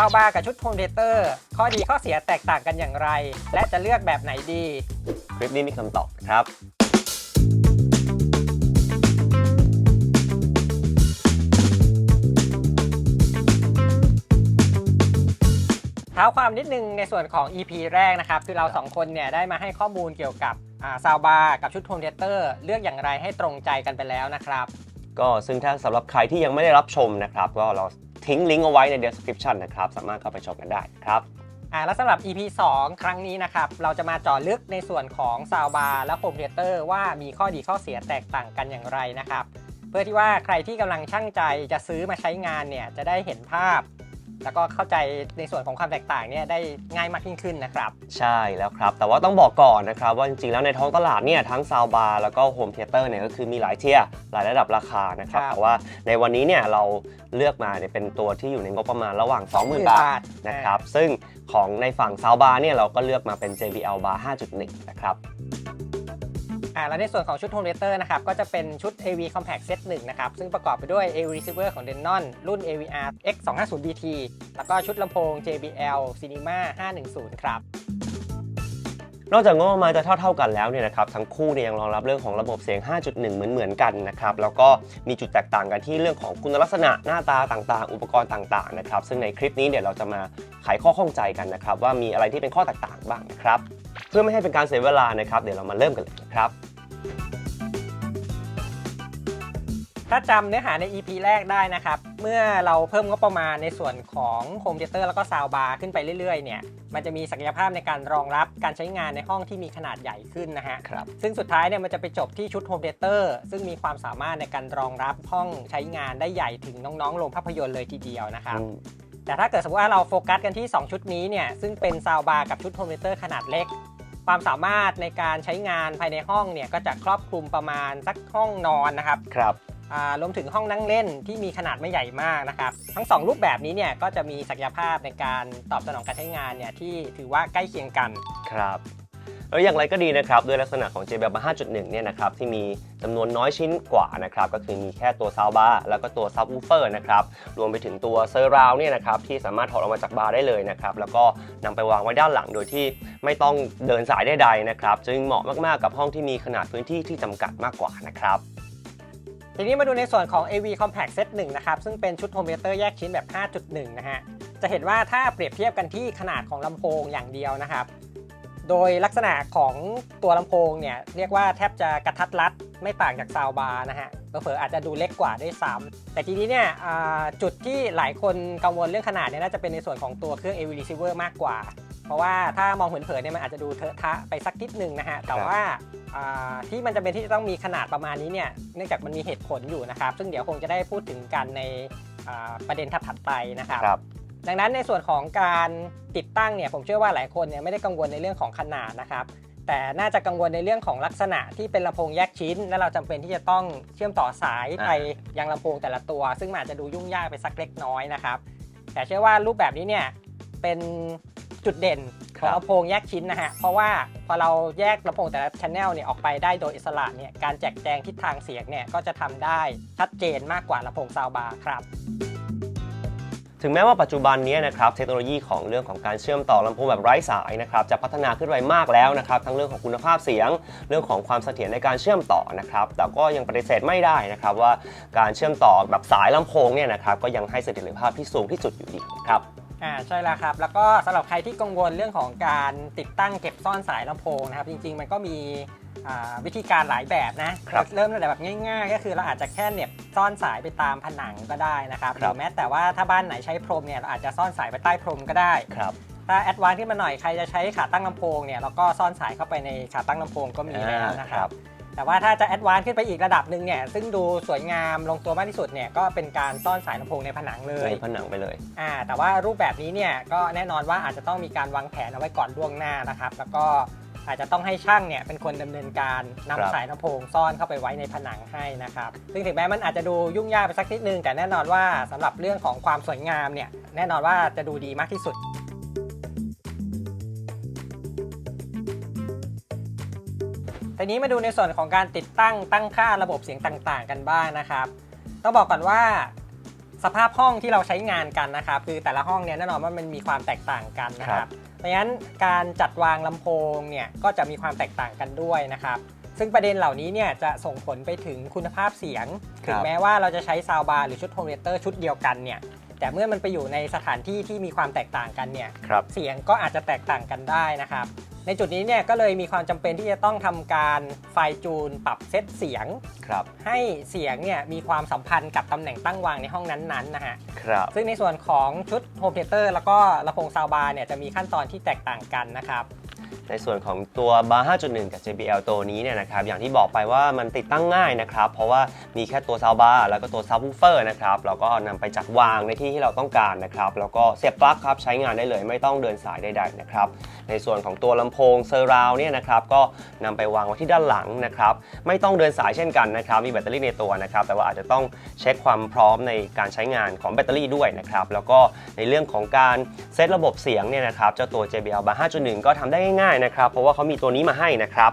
ซาวบาร์กับชุดโฮมเดเตอร์ ข้อดีข้อเสียแตกต่างกันอย่างไร และจะเลือกแบบไหนดี คลิปนี้มีคำตอบครับเท้าความนิดนึงในส่วนของ EP แรกนะครับ คือเราสองคนเนี่ยได้มาให้ข้อมูลเกี่ยวกับซาวบาร์กับชุดโฮมเดเตอร์เลือกอย่างไรให้ตรงใจกันไปแล้วนะครับ ก็ซึ่งถ้าสำหรับใครที่ยังไม่ได้รับชมนะครับ ก็เรา ทิ้งลิงก์เอาไว้ใน description นะครับ สามารถเข้าไปชมกันได้ครับอ่าแล้วสำหรับ EP 2 ครั้งนี้นะครับ เราจะมาเจาะลึกในส่วนของซาวบาร์และโฮมเทเตอร์ว่ามีข้อดีข้อเสียแตกต่างกันอย่างไรนะครับ เพื่อที่ว่าใครที่กำลังช่างใจจะซื้อมาใช้งานเนี่ยจะได้เห็นภาพ แล้วก็เข้าใจในส่วนของความแตกต่างเนี่ยได้ง่ายมากยิ่งขึ้นนะครับ ใช่แล้วครับ แต่ว่าต้องบอกก่อนนะครับ ว่าจริงๆแล้วในท้องตลาดเนี่ยทั้งซาวบาร์แล้วก็โฮมเทเตอร์เนี่ยก็คือมีหลายเทียร์หลายระดับราคานะครับครับแต่ว่าในวันนี้เนี่ยเราเลือกมาเนี่ยเป็นตัวที่อยู่ในงบประมาณระหว่าง 20,000 บาทนะครับซึ่งของในฝั่งซาวบาร์เนี่ยเราก็เลือกมาเป็น JBL Bar 5.1 นะครับ อ่าแล้วในส่วนของชุดโฮมเ t เตอร์นะครับก็จะเป็นชุด AV Compact Set 1นะครับซึ่งประกอบไปด้วย AV Receiver ของ Denon รุ่น AVR X250BT แล้วก็ชุดลำโพง JBL Cinema 510 ครับนอกจากงบประมาณจะเท่า ๆกันแล้วเนี่ยนะครับทั้งคู่เนี่ยยังรองรับเรื่องของระบบเสียง 5.1 เหมือนๆกันนะครับแล้วก็มีจุดแตกต่างกันที่เรื่องของคุณลักษณะหน้าตาต่างๆ อุปกรณ์ต่างๆนะครับซึ่งในคลิปนี้เดี๋ยวเราจะมาไขข้อข้องใจกันนะครับว่ามีอะไรที่เป็นข้อแตกต่างบ้างนะครับ เพื่อไม่ให้เป็นการเสียเวลานะครับ เดี๋ยวเรามาเริ่มกันเลยนะครับถ้าจำเนื้อหาใน EP แรกได้นะครับ เมื่อเราเพิ่มงบประมาณในส่วนของ Home Theater แล้วก็ Soundbar ขึ้นไปเรื่อยๆเนี่ยมันจะมีศักยภาพในการรองรับการใช้งานในห้องที่มีขนาดใหญ่ขึ้นนะฮะครับซึ่งสุดท้ายเนี่ยมันจะไปจบที่ชุด Home Theater ซึ่งมีความสามารถในการรองรับห้องใช้งานได้ใหญ่ถึงน้องๆโรงภาพยนตร์เลยทีเดียวนะครับอืมแต่ถ้าเกิดสมมติว่าเราโฟกัสกันที่ 2 ชุดนี้เนี่ยซึ่งเป็นซาวบาร์กับชุดโฮมเตอร์ขนาดเล็ก ความสามารถในการใช้งานภายในห้องเนี่ยก็จะครอบคลุมประมาณสักห้องนอนนะครับครับอ่ารวมถึงห้องนั่งเล่นที่มีขนาดไม่ใหญ่มากนะครับ ทั้ง 2 รูปแบบนี้เนี่ยก็จะมีศักยภาพในการตอบสนองการใช้งานเนี่ยที่ถือว่าใกล้เคียงกันครับ แล้วอย่างไรก็ดีนะครับด้วยลักษณะของ JBL 5.1 เนี่ยนะครับที่มีจำนวนน้อยชิ้นกว่านะครับก็คือมีแค่ตัวซาวบาร์แล้วก็ตัวซับวูเฟอร์นะครับรวมไปถึงตัวเซอร์ราวเนี่ยนะครับที่สามารถถอดออกมาจากบาร์ได้เลยนะครับแล้วก็นำไปวางไว้ด้านหลังโดยที่ไม่ต้องเดินสายใดๆนะครับจึงเหมาะมากๆกับห้องที่มีขนาดพื้นที่ที่จำกัดมากกว่านะครับทีนี้มาดูในส่วนของ AV Compact Set 1นะครับ ซึ่งเป็นชุดโฮมเตอร์แยกชิ้นแบบ 5.1 นะฮะ จะเห็นว่าถ้าเปรียบเทียบกันที่ขนาดของลำโพงอย่างเดียวนะครับ โดยลักษณะของตัวลำโพงเนี่ย เรียกว่าแทบจะกระทัดรัด ไม่ต่างจากซาวบาร์นะฮะเผลอๆอาจจะดูเล็กกว่าด้วยซ้ำแต่ทีนี้เนี่ยอ่าจุดที่หลายคนกังวลเรื่องขนาดเนี่ยน่าจะเป็นในส่วนของตัวเครื่อง AV Receiver มากกว่า เพราะว่าถ้ามองเผินๆเนี่ยมันอาจจะดูเทอะทะไปสักนิดนึงนะฮะ แต่ว่าอ่าที่มันจะเป็นที่จะต้องมีขนาดประมาณนี้เนี่ยเนื่องจากมันมีเหตุผลอยู่นะครับ ซึ่งเดี๋ยวคงจะได้พูดถึงกันในอ่าประเด็นถัดๆไปนะครับครับ ดังนั้นในส่วนของการติดตั้งเนี่ยผมเชื่อว่าหลายคนเนี่ยไม่ได้กังวลในเรื่องของขนาดนะครับแต่น่าจะกังวลในเรื่องของลักษณะที่เป็นลำโพงแยกชิ้น และเราจำเป็นที่จะต้องเชื่อมต่อสายไปยังลำโพงแต่ละตัว ซึ่งมันอาจจะดูยุ่งยากไปสักเล็กน้อยนะครับแต่เชื่อว่ารูปแบบนี้เนี่ยเป็นจุดเด่นขครัองบลำโพงแยกชิ้นนะฮะเพราะว่าพอเราแยกลำโพงแต่ละชแนลเนี่ยออกไปได้โดยอิสระเนี่ยการแจกแจงทิศทางเสียงเนี่ยก็จะทำได้ชัดเจนมากกว่าลำโพงซาวบาร์ครับ ถึงแม้ว่าปัจจุบันนี้นะครับเทคโนโลยีของเรื่องของการเชื่อมต่อลำโพงแบบไร้สายนะครับจะพัฒนาขึ้นไปมากแล้วนะครับทั้งเรื่องของคุณภาพเสียง เรื่องของความเสถียรในการเชื่อมต่อนะครับแต่ก็ยังปฏิเสธไม่ได้นะครับว่าการเชื่อมต่อแบบสายลำโพงเนี่ยนะครับก็ยังให้เสถียรภาพที่สูงที่สุดอยู่ดีครับอ่าใช่แล้วครับ แล้วก็สำหรับใครที่กังวลเรื่องของการติดตั้งเก็บซ่อนสายลำโพงนะครับ จริง ๆ มันก็มี วิธีการหลายแบบนะครับเริ่มตั้งแต่แบบง่าย ๆ ก็คือเราอาจจะแค่เหน็บซ่อนสายไปตามผนังก็ได้นะครับหครัรืบอแม้แต่ว่าถ้าบ้านไหนใช้พรมเนี่ยเราอาจจะซ่อนสายไปใต้พรมก็ได้ครับถ้าแอดวานซ์ขึ้นมาหน่อยใครจะใช้ขาตั้งลำโพงเนี่ยเราก็ซ่อนสายเข้าไปในขาตั้งลำโพงก็มีแล้วนะคครัรับบแต่ว่าถ้าจะแอดวานซ์ขึ้นไปอีกระดับหนึ่งเนี่ยซึ่งดูสวยงามลงตัวมากที่สุดเนี่ยก็เป็นการซ่อนสายลำโพงในผนังเลยในผนังไปเลยอ่าแต่ว่ารูปแบบนี้เนี่ยก็แน่นอนว่าอาจจะต้องมีการวางแผนเอาไว้ก่อนล่วงหน้านะครับ แล้วก็ อาจจะต้องให้ช่างเนี่ยเป็นคนดำเนินการนำครับสายลำโพงซ่อนเข้าไปไว้ในผนังให้นะครับซึ่งถึงแม้มันอาจจะดูยุ่งยากไปสักนิดนึง แต่แน่นอนว่าสำหรับเรื่องของความสวยงามเนี่ยแน่นอนว่าจะดูดีมากที่สุดทีนี้มาดูในส่วนของการติดตั้งตั้งค่าระบบเสียงต่าง ๆ กันบ้างนะครับ ต้องบอกก่อนว่า สภาพห้องที่เราใช้งานกันนะครับคือแต่ละห้องเนี่ยแน่นอนว่ามันมีความแตกต่างกันนะคครัรับบเพราะฉะนั้นการจัดวางลำโพงเนี่ยก็จะมีความแตกต่างกันด้วยนะครับซึ่งประเด็นเหล่านี้เนี่ยจะส่งผลไปถึงคุณภาพเสียง ถึงแม้ว่าเราจะใช้ซาวบาร์หรือชุดโฮมเเตอร์ชุดเดียวกันเนี่ย แต่เมื่อมันไปอยู่ในสถานที่ที่มีความแตกต่างกันเนี่ยครับ เสียงก็อาจจะแตกต่างกันได้นะครับ ในจุดนี้เนี่ยก็เลยมีความจำเป็นที่จะต้องทำการไฟล์จูนปรับเซตเสียง ครับ ให้เสียงเนี่ยมีความสัมพันธ์กับตำแหน่งตั้งวางในห้องนั้นๆนะฮะ ครับ ซึ่งในส่วนของชุดโฮมเทเตอร์แล้วก็ลำโพงซาวบาร์เนี่ยจะมีขั้นตอนที่แตกต่างกันนะครับ ในส่วนของตัว Bar 5.1 กับ JBL ตัวนี้เนี่ยนะครับอย่างที่บอกไปว่ามันติดตั้งง่ายนะครับเพราะว่ามีแค่ตัว Soundbar แล้วก็ตัว Subwoofer นะครับเราก็นำไปจัดวางในที่ที่เราต้องการนะครับแล้วก็เสียบปลั๊กครับใช้งานได้เลยไม่ต้องเดินสายใดๆนะครับในส่วนของตัวลำโพงเซอร์ราวเนี่ยนะครับก็นำไปวางไว้ที่ด้านหลังนะครับไม่ต้องเดินสายเช่นกันนะครับมีแบตเตอรี่ในตัวนะครับแต่ว่าอาจจะต้องเช็คความพร้อมในการใช้งานของแบตเตอรี่ด้วยนะครับแล้วก็ในเรื่องของการเซตระบบเสียงเนี่ยนะครับเจ้าตัว JBL Bar 5.1 ก็ทำได้ง่ายนะครับ เพราะว่าเขามีตัวนี้มาให้นะครับ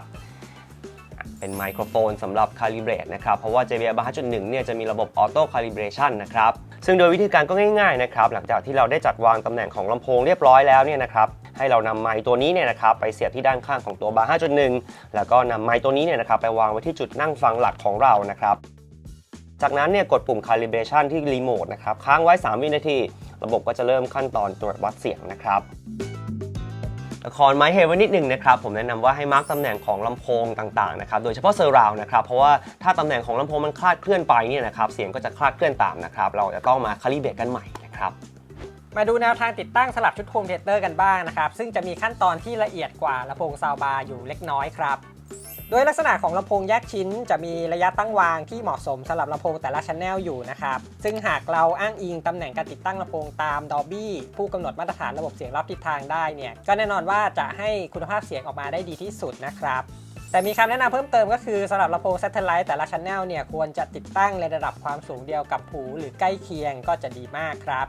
เป็นไมโครโฟนสำหรับ Calibrate นะครับ เพราะว่า JBL Bar 5.1เนี่ยจะมีระบบ Auto Calibration นะครับ ซึ่งโดยวิธีการก็ง่ายๆนะครับ หลังจากที่เราได้จัดวางตำแหน่งของลำโพงเรียบร้อยแล้วเนี่ยนะครับให้เรานำไมค์ตัวนี้เนี่ยนะครับไปเสียบที่ด้านข้างของตัว Bar 5.1 แล้วก็นำไมค์ตัวนี้เนี่ยนะครับไปวางไว้ที่จุดนั่งฟังหลักของเรานะครับ จากนั้นเนี่ยกดปุ่ม calibration ที่รีโมทนะครับค้างไว้ 3 วินาที ระบบก็จะเริ่มขั้นตอนตรวจวัดเสียงนะครับ ละครไม้เฮไว้นิดหนึ่งนะครับผมแนะนำว่าให้มาร์กตำแหน่งของลำโพงต่างๆนะครับโดยเฉพาะเซอร์ราวนะครับเพราะว่าถ้าตำแหน่งของลำโพงมันคลาดเคลื่อนไปเนี่ยนะครับเสียงก็จะคลาดเคลื่อนตามนะครับเราจะต้องมาคาลิเบรตกันใหม่นะครับมาดูแนวทางติดตั้งสลับชุดโฮมเทเตอร์กันบ้างนะครับซึ่งจะมีขั้นตอนที่ละเอียดกว่าลำโพงซาวบาร์อยู่เล็กน้อยครับ โดยลักษณะของลำโพงแยกชิ้น จะมีระยะตั้งวางที่เหมาะสมสำหรับลำโพงแต่ละชันแนลอยู่นะครับ ซึ่งหากเราอ้างอิงตำแหน่งการติดตั้งลำโพงตาม Dolby ผู้กำหนดมาตรฐานระบบเสียงรอบทิศทางได้เนี่ย ก็แน่นอนว่าจะให้คุณภาพเสียงออกมาได้ดีที่สุดนะครับแต่มีคำแนะนำเพิ่มเติมก็คือสำหรับลำโพง Satellite แต่ละชันแนลเนี่ยควรจะติดตั้งในระดับความสูงเดียวกับหูหรือใกล้เคียงก็จะดีมากครับ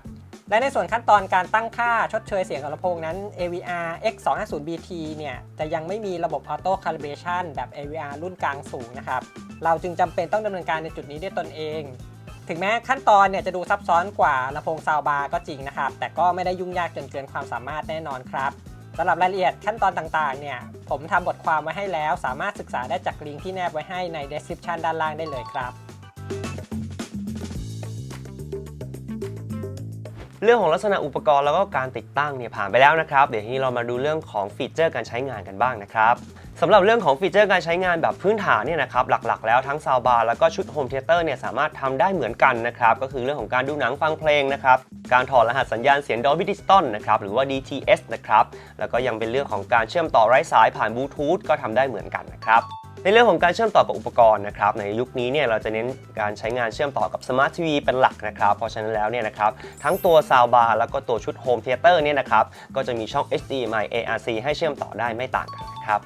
และในส่วนขั้นตอนการตั้งค่าชดเชยเสียงของลำโพงนั้น AVR X250BT เนี่ยจะยังไม่มีระบบ Auto Calibration แบบ AVR รุ่นกลางสูงนะครับ เราจึงจำเป็นต้องดำเนินการในจุดนี้ด้วยตนเอง ถึงแม้ขั้นตอนเนี่ยจะดูซับซ้อนกว่าลำโพงซาวบาร์ก็จริงนะครับ แต่ก็ไม่ได้ยุ่งยากจนเกินความสามารถแน่นอนครับสำหรับรายละเอียดขั้นตอนต่างๆ เนี่ย ผมทำบทความไว้ให้แล้ว สามารถศึกษาได้จากลิงก์ที่แนบไว้ให้ใน description ด้านล่างได้เลยครับ เรื่องของลักษณะอุปกรณ์แล้วก็การติดตั้งเนี่ยผ่านไปแล้วนะครับ เดี๋ยวทีนี้เรามาดูเรื่องของฟีเจอร์การใช้งานกันบ้างนะครับสำหรับเรื่องของฟีเจอร์การใช้งานแบบพื้นฐานเนี่ยนะครับหลักๆ แล้วทั้งซาวบาร์แล้วก็ชุดโฮมเทเตอร์เนี่ยสามารถทำได้เหมือนกันนะครับก็คือเรื่องของการดูหนังฟังเพลงนะครับการถอดรหัสสัญญาณเสียง Dolby Digital นะครับหรือว่า DTS นะครับแล้วก็ยังเป็นเรื่องของการเชื่อมต่อไร้สายผ่านบลูทูธก็ทำได้เหมือนกันนะครับ ในเรื่องของการเชื่อมต่อกับอุปกรณ์นะครับในยุคนี้เนี่ยเราจะเน้นการใช้งานเชื่อมต่อกับสมาร์ททีวีเป็นหลักนะครับเพราะฉะนั้นแล้วเนี่ยนะครับทั้งตัวซาวบาร์แล้วก็ตัวชุดโฮมเทเตอร์เนี่ยนะครับก็จะมีช่อง HDMI ARC ให้เชื่อมต่อได้ไม่ต่างกันนะครับ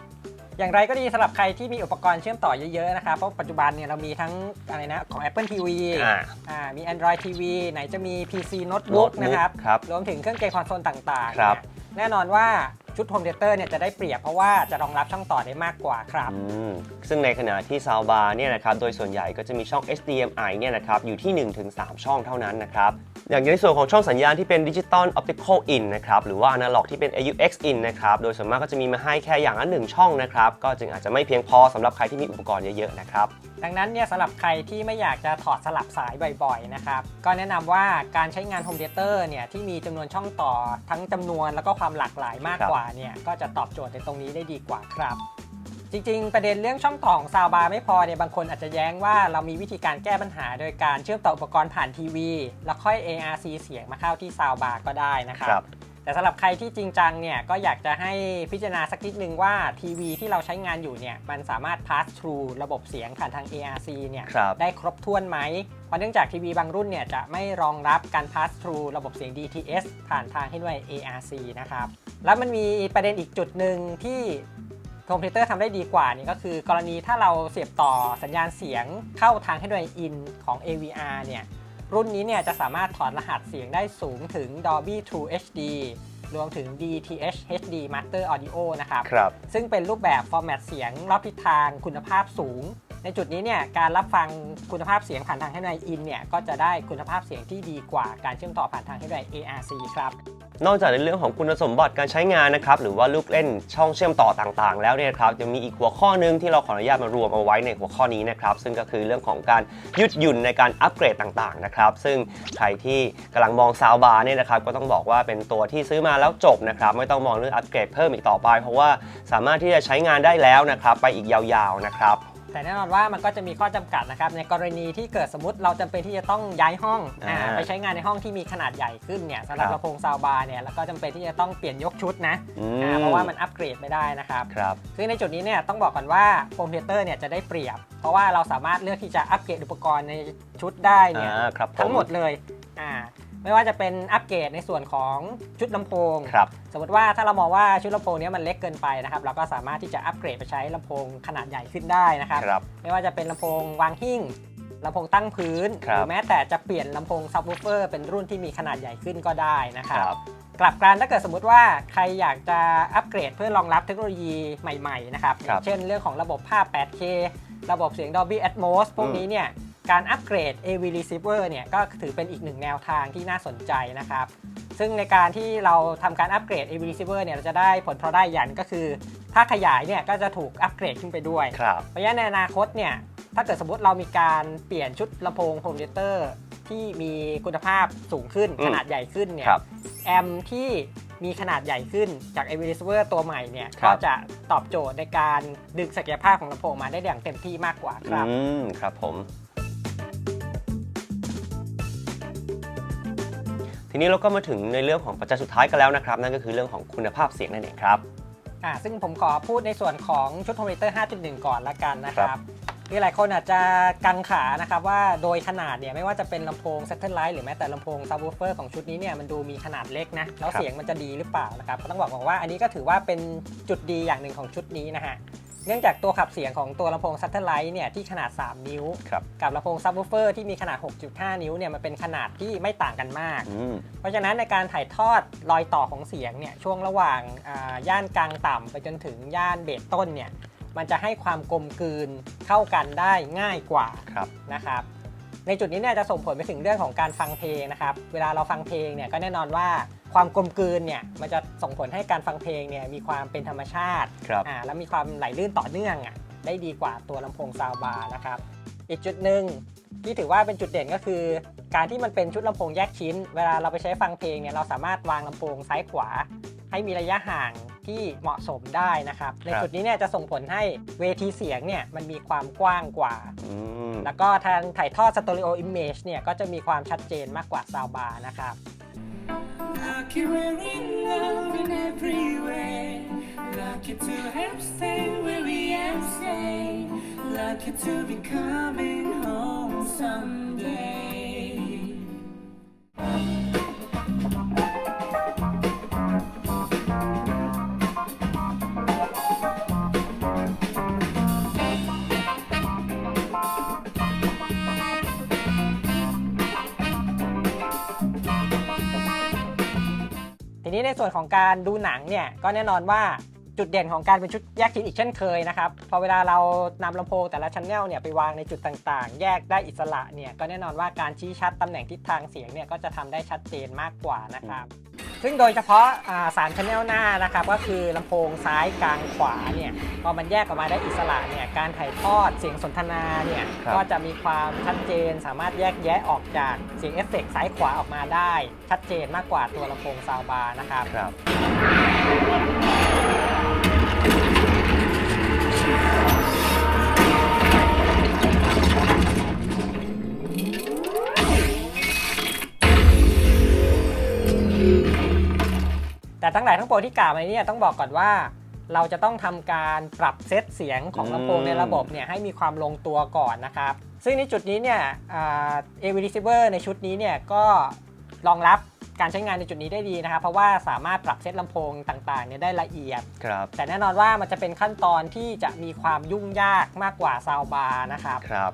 อย่างไรก็ดีสำหรับใครที่มีอุปกรณ์เชื่อมต่อเยอะๆนะครับเพราะปัจจุบันเนี่ยเรามีทั้งอะไรนะของ Apple TV อ่าอ่ามี Android TV ไหนจะมี PC Notebook นะครับครับรวมถึงเครื่องเกมคอนโซลต่างๆครับเนี่ยแน่นอนว่า ชุดโฮมเทเตอร์เนี่ยจะได้เปรียบเพราะว่าจะรองรับช่องต่อได้มากกว่าครับ อืมซึ่งในขณะที่ซาวบาร์เนี่ยนะครับโดยส่วนใหญ่ก็จะมีช่อง HDMI เนี่ยนะครับอยู่ที่ 1-3 ช่องเท่านั้นนะครับ อย่างในส่วนของช่องสัญญาณที่เป็นดิจิตอลออปติคอลอินนะครับหรือว่าอนาล็อกที่เป็น AUX in นะครับโดยส่วนมากก็จะมีมาให้แค่อย่างละหนึ่งช่องนะครับก็จึงอาจจะไม่เพียงพอสำหรับใครที่มีอุปกรณ์เยอะๆนะครับดังนั้นเนี่ยสำหรับใครที่ไม่อยากจะถอดสลับสายบ่อยๆนะครับก็แนะนำว่าการใช้งานโฮมเทเตอร์เนี่ยที่มีจำนวนช่องต่อทั้งจำนวนแล้วก็ความหลากหลายมากกว่าเนี่ยก็จะตอบโจทย์ในตรงนี้ได้ดีกว่าครับ จริง ๆ ประเด็นเรื่องช่องต่อของซาวบาร์ไม่พอเนี่ยบางคนอาจจะแย้งว่าเรามีวิธีการแก้ปัญหา โดยการเชื่อมต่ออุปกรณ์ผ่านทีวี แล้วค่อย ARC เสียงมาเข้าที่ซาวบาร์ก็ได้นะครับครับแต่สำหรับใครที่จริงจังเนี่ยก็อยากจะให้พิจารณาสักนิดนึงว่าทีวีที่เราใช้งานอยู่เนี่ยมันสามารถ pass through ระบบเสียงผ่านทาง ARC เนี่ยครับได้ครบถ้วนไหมเพราะเนื่องจากทีวีบางรุ่นเนี่ยจะไม่รองรับการ pass through ระบบเสียง DTS ผ่านทางให้ด้วย ARC นะครับแล้วมันมีประเด็นอีกจุดหนึ่งที่ คอมพิวเตอร์ทำได้ดีกว่านี่ก็คือ กรณีถ้าเราเสียบต่อสัญญาณเสียงเข้าทางให้ด้วย in ของ AVR เนี่ยรุ่นนี้เนี่ยจะสามารถถอดรหัสเสียงได้สูงถึง Dolby True HD รวมถึง DTH HD Master Audio นะครับครับซึ่งเป็นรูปแบบฟอร์แมตเสียงรอบทิศทางคุณภาพสูง ในจุดนี้เนี่ยการรับฟังคุณภาพเสียงผ่านทาง HDMI in เนี่ยก็จะได้คุณภาพเสียงที่ดีกว่าการเชื่อมต่อผ่านทาง HDMI ARC ครับนอกจากในเรื่องของคุณสมบัติการใช้งานนะครับหรือว่าลูกเล่นช่องเชื่อมต่อต่างๆ แล้วเนี่ยนะครับยังมีอีกหัวข้อหนึงที่เราขออนุญาตมารวมเอาไว้ในหัวข้อนี้นะครับซึ่งก็คือเรื่องของการยืดหยุ่นในการอัปเกรดต่างๆนะครับซึ่งใครที่กำลังมองซาวบาร์เนี่ยนะครับก็ต้องบอกว่าเป็นตัวที่ซื้อมาแล้วจบนะครับไม่ต้องมองเรื่องอัปเกรดเพิ่มอีกต่อไป เพราะว่าสามารถที่จะใช้งานได้แล้วนะครับไปอีกยาวๆนะครับ แต่แน่นอนว่ามันก็จะมีข้อจำกัดนะครับในกรณีที่เกิดสมมติเราจำเป็นที่จะต้องย้ายห้องอ่าอ่าไปใช้งานในห้องที่มีขนาดใหญ่ขึ้นเนี่ยสำหรับครับลำโพงซาวบาร์เนี่ยแล้วก็จำเป็นที่จะต้องเปลี่ยนยกชุดนะอือ่าเพราะว่ามันอัปเกรดไม่ได้นะครับครับซึ่งในจุดนี้เนี่ยต้องบอกก่อนว่าโฮมเทเตอร์เนี่ยจะได้เปรียบ เพราะว่าเราสามารถเลือกที่จะอัปเกรดอุปกรณ์ในชุดได้เนี่ยอ่าครับผทั้งหมดเลยอ่า ไม่ว่าจะเป็นอัปเกรดในส่วนของชุดลำโพง ครับ สมมติว่าถ้าเรามองว่าชุดลำโพงเนี้ยมันเล็กเกินไปนะครับเราก็สามารถที่จะอัปเกรดไปใช้ลำโพงขนาดใหญ่ขึ้นได้นะครับ ครับ ไม่ว่าจะเป็นลำโพงวางหิ้งลำโพงตั้งพื้นครับหรือแม้แต่จะเปลี่ยนลำโพงซับวูเฟอร์เป็นรุ่นที่มีขนาดใหญ่ขึ้นก็ได้นะคครับ รับ กลับกันถ้าเกิดสมมติว่าใครอยากจะอัปเกรดเพื่อรองรับเทคโนโลยีใหม่ ๆ นะครับ ครับอย่างเช่นเรื่องของระบบภาพ 8K ระบบเสียง Dolby Atmos พวกนี้เนี่ย การอัปเกรด AV receiver เนี่ยก็ถือเป็นอีกหนึ่งแนวทางที่น่าสนใจนะครับ ซึ่งในการที่เราทำการอัปเกรด AV receiver เนี่ยเราจะได้ผลพลอยได้อย่างหนึ่งก็คือ ถ้าขยายเนี่ยก็จะถูกอัปเกรดขึ้นไปด้วยครับเพราะฉะนั้นในอนาคตเนี่ยถ้าเกิดสมมติเรามีการเปลี่ยนชุดลำโพงโฮมเทเตอร์ที่มีคุณภาพสูงขึ้นอืมขนาดใหญ่ขึ้นเนี่ยครับแอมป์ที่มีขนาดใหญ่ขึ้นจาก a v i r e c e i v e r ตัวใหม่เนี่ยครัก็บจะตอบโจทย์ในการดึงศักยภาพของลำโพงมาได้อย่างเต็มที่มากกว่าครับ อืม ครับผม ทีนี้เราก็มาถึงในเรื่องของปัจจัยสุดท้ายกันแล้วนะครับ นั่นก็คือเรื่องของคุณภาพเสียงนั่นเองครับอ่าซึ่งผมขอพูดในส่วนของชุดโฮมเทเตอร์ 5.1 ก่อนละกันนะคครัรับบคือหลายคนอาจจะกังขานะครับว่าโดยขนาดเนี่ยไม่ว่าจะเป็นลำโพง Satellite หรือแม้แต่ลำโพง Subwoofer ของชุดนี้เนี่ยมันดูมีขนาดเล็กนะ แล้วครับเสียงมันจะดีหรือเปล่านะครับก็ต้องบอกก่อนว่าอันนี้ก็ถือว่าเป็นจุดดีอย่างหนึ่งของชุดนี้นะฮะ เนื่องจากตัวขับเสียงของตัวลำโพง Satellite เนี่ยที่ขนาด 3 นิ้ว ครับกับลำโพง Subwoofer ที่มีขนาด 6.5 นิ้วเนี่ยมันเป็นขนาดที่ไม่ต่างกันมาก อืม เพราะฉะนั้นในการถ่ายทอดรอยต่อของเสียงเนี่ยช่วงระหว่างอ่าย่านกลางต่ำไปจนถึงย่านเบสต้นเนี่ยมันจะให้ความกลมกลืนเข้ากันได้ง่ายกว่าครับ นะครับ ในจุดนี้เนี่ยจะส่งผลไปถึงเรื่องของการฟังเพลงนะครับ เวลาเราฟังเพลงเนี่ยก็แน่นอนว่าความกลมกลืนเนี่ยมันจะส่งผลให้การฟังเพลงเนี่ยมีความเป็นธรรมชาติครับอ่าแล้วมีความไหลลื่นต่อเนื่องอะได้ดีกว่าตัวลำโพงซาวบาร์นะครับ อีกจุดหนึ่งที่ถือว่าเป็นจุดเด่นก็คือ การที่มันเป็นชุดลำโพงแยกชิ้น เวลาเราไปใช้ฟังเพลงเนี่ยเราสามารถวางลำโพงซ้ายขวา ให้มีระยะห่างที่เหมาะสมได้นะครับ ในจุดนี้เนี่ยจะส่งผลให้เวทีเสียงเนี่ยมันมีความกว้างกว่าอืม แล้วก็ทางถ่ายทอดสตอริโออิมเมจเนี่ย ก็จะมีความชัดเจนมากกว่าซาวบาร์นะครับ Lucky we're in love in every way. Lucky to have stayed where we have stayed. Lucky to be coming home someday. ทีนี้ในส่วนของการดูหนังเนี่ยก็แน่นอนว่า จุดเด่นของการเป็นชุดแยกชิ้นอีกเช่นเคยนะครับ พอเวลาเรานำลำโพงแต่ละชั้นแนลเนี่ยไปวางในจุดต่างๆ แยกได้อิสระเนี่ยก็แน่นอนว่าการชี้ชัดตำแหน่งทิศทางเสียงเนี่ยก็จะทำได้ชัดเจนมากกว่านะครับ ซึ่งโดยเฉพาะอ่าสามชั้นแนลหน้านะครับก็คือลำโพงซ้ายกลางขวาเนี่ยพอมันแยกออกมาได้อิสระเนี่ยการถ่ายทอดเสียงสนทนาเนี่ยครับ ก็จะมีความชัดเจน สามารถแยกแยะออกจากเสียงเอฟเฟกต์ซ้ายขวาออกมาได้ ชัดเจนมากกว่าตัวลำโพงซาวบาร์นะครับ ครับ แต่ทั้งหลายทั้งปวงที่กล่าวมานี้เนี่ยต้องบอกก่อนว่า เราจะต้องทำการปรับเซตเสียงของลำโพงอืมในระบบเนี่ยให้มีความลงตัวก่อนนะครับ ซึ่งในจุดนี้เนี่ยเอวีดิซิเวอร์ในชุดนี้เนี่ยก็รองรับ การใช้งานในจุดนี้ได้ดีนะครับ เพราะว่าสามารถปรับเซตลำโพงต่างๆเนี่ยได้ละเอียด ครับ แต่แน่นอนว่ามันจะเป็นขั้นตอนที่จะมีความยุ่งยากมากกว่าซาวบาร์นะครับ ครับ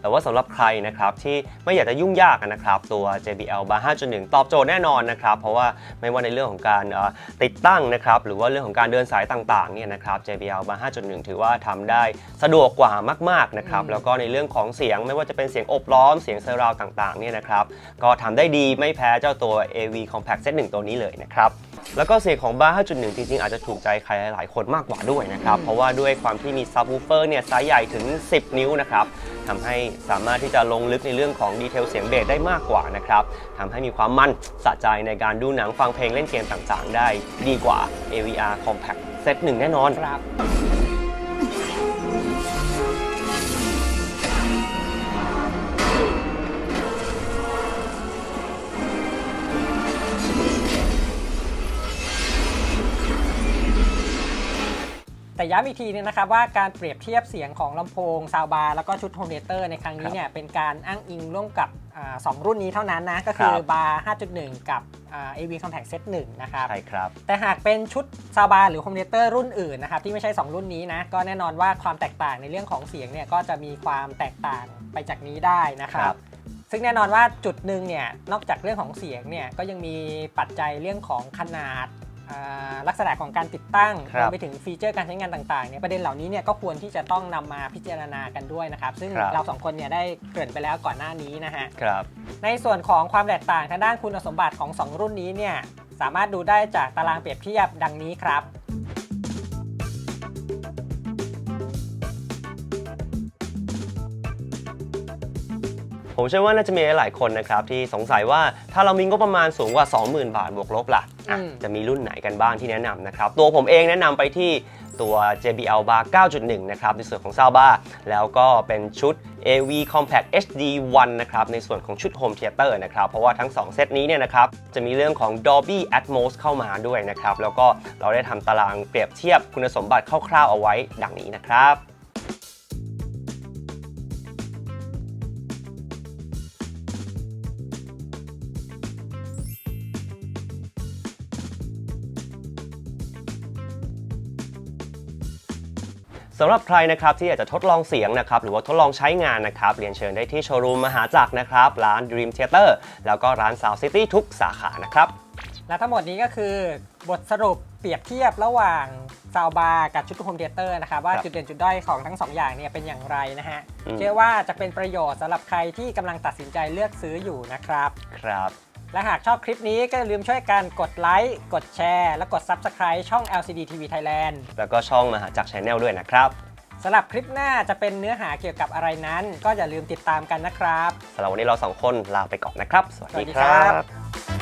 แต่ว่าสำหรับใครนะครับที่ไม่อยากจะยุ่งยากนะครับตัว JBL Bar 5.1 ตอบโจทย์แน่นอนนะครับ เพราะว่าไม่ว่าในเรื่องของการเอ่อติดตั้งนะครับหรือว่าเรื่องของการเดินสายต่างๆเนี่ยนะครับ JBL Bar 5.1 ถือว่าทำได้สะดวกกว่ามากๆนะครับอืมแล้วก็ในเรื่องของเสียงไม่ว่าจะเป็นเสียงอบล้อมเสียงเซอร์ราวต่างๆเนี่ยนะครับก็ทำได้ดีไม่แพ้เจ้าตัว AV Compact Set 1 ตัวนี้เลยนะครับ แล้วก็เสียงของ Bar 5.1 จริงๆ อาจจะถูกใจใครหลายๆ คนมากกว่าด้วยนะครับ เพราะว่าด้วยความที่มี Subwoofer เนี่ยไซส์ใหญ่ถึง 10 นิ้วนะครับทำให้สามารถที่จะลงลึกในเรื่องของดีเทลเสียงเบสได้มากกว่านะครับทำให้มีความมั่นสะใจในการดูหนังฟังเพลงเล่นเกมต่างๆ ได้ดีกว่า AVR Compact Set 1 แน่นอนครับ แต่ย้ำอีกทีนึงนะครับว่าการเปรียบเทียบเสียงของลำโพงซาวบาร์แล้วก็ชุดโฮมเดเตอร์ในครั้งนี้เนี่ยเป็นการอ้างอิงร่วมกับอาสองรุ่นนี้เท่านั้นนะ ก็คือครับ บาร์5.1 กับอ่า AV Compact Set 1นะครับ ใช่ครับ แต่หากเป็นชุดซาวบาร์หรือโฮมเดเตอร์รุ่นอื่นนะครับที่ไม่ใช่ 2 รุ่นนี้นะ ก็แน่นอนว่าความแตกต่างในเรื่องของเสียงเนี่ยก็จะมีความแตกต่างไปจากนี้ได้นะครัครับ บ ซึ่งแน่นอนว่าจุดหนึ่งเนี่ยนอกจากเรื่องของเสียงเนี่ยก็ยังมีปัจจัยเรื่องของขนาดอ่า ลักษณะของการติดตั้งครัรบวมไปถึงฟีเจอร์การใช้งานต่างๆเนี่ยประเด็นเหล่านี้เนี่ยก็ควรที่จะต้องนำมาพิจารณากันด้วยนะครับ ซึ่งครับ เราสองคนเนี่ยได้เกริ่นไปแล้วก่อนหน้านี้นะฮะ ครับ ในส่วนของความแตกต่างทางด้านคุณสมบัติของ 2 รุ่นนี้เนี่ยสามารถดูได้จากตารางเปรียบเทียบดังนี้ครับ ผมเชื่อว่าน่าจะมีหลายๆคนนะครับที่สงสัยว่าถ้าเรามีงบประมาณสูงกว่า 20,000 บาทบวกลบล่ะอะอืม จะมีรุ่นไหนกันบ้างที่แนะนำนะครับ ตัวผมเองแนะนำไปที่ตัว JBL Bar 9.1 นะครับ ในส่วนของ Sound Bar แล้วก็เป็นชุด AV Compact HD 1 นะครับ ในส่วนของชุด Home Theater นะครับ เพราะว่าทั้ง 2 เซตนี้เนี่ยนะครับ จะมีเรื่องของ Dolby Atmos เข้ามาด้วยนะครับ แล้วก็เราได้ทำตารางเปรียบเทียบคุณสมบัติคร่าวๆเอาไว้ดังนี้นะครับ สำหรับใครนะครับที่อยากจะทดลองเสียงนะครับหรือว่าทดลองใช้งานนะครับเรียนเชิญได้ที่โชว์รูมมหาจักรนะครับร้าน Dream Theater แล้วก็ร้าน Sound City ทุกสาขานะครับ และทั้งหมดนี้ก็คือบทสรุปเปรียบเทียบระหว่างซาวบาร์กับชุดโฮมเดเตอร์นะครับว่าครับจุดเด่นจุดด้อยของทั้งสองอย่างเนี่ยเป็นอย่างไรนะฮะอืม เชื่อว่าจะเป็นประโยชน์สำหรับใครที่กำลังตัดสินใจเลือกซื้ออยู่นะครับ ครับ และหากชอบคลิปนี้ก็อย่าลืมช่วยกันกดไลค์กดแชร์ และกด Subscribe ช่อง LCD TV Thailand แล้วก็ช่องมหาจักร Channel ด้วยนะครับสำหรับคลิปหน้าจะเป็นเนื้อหาเกี่ยวกับอะไรนั้น ก็อย่าลืมติดตามกันนะครับสำหรับวันนี้เราสองคนลาไปก่อนนะครับ สวัสสวัดีสดีคครัรับบ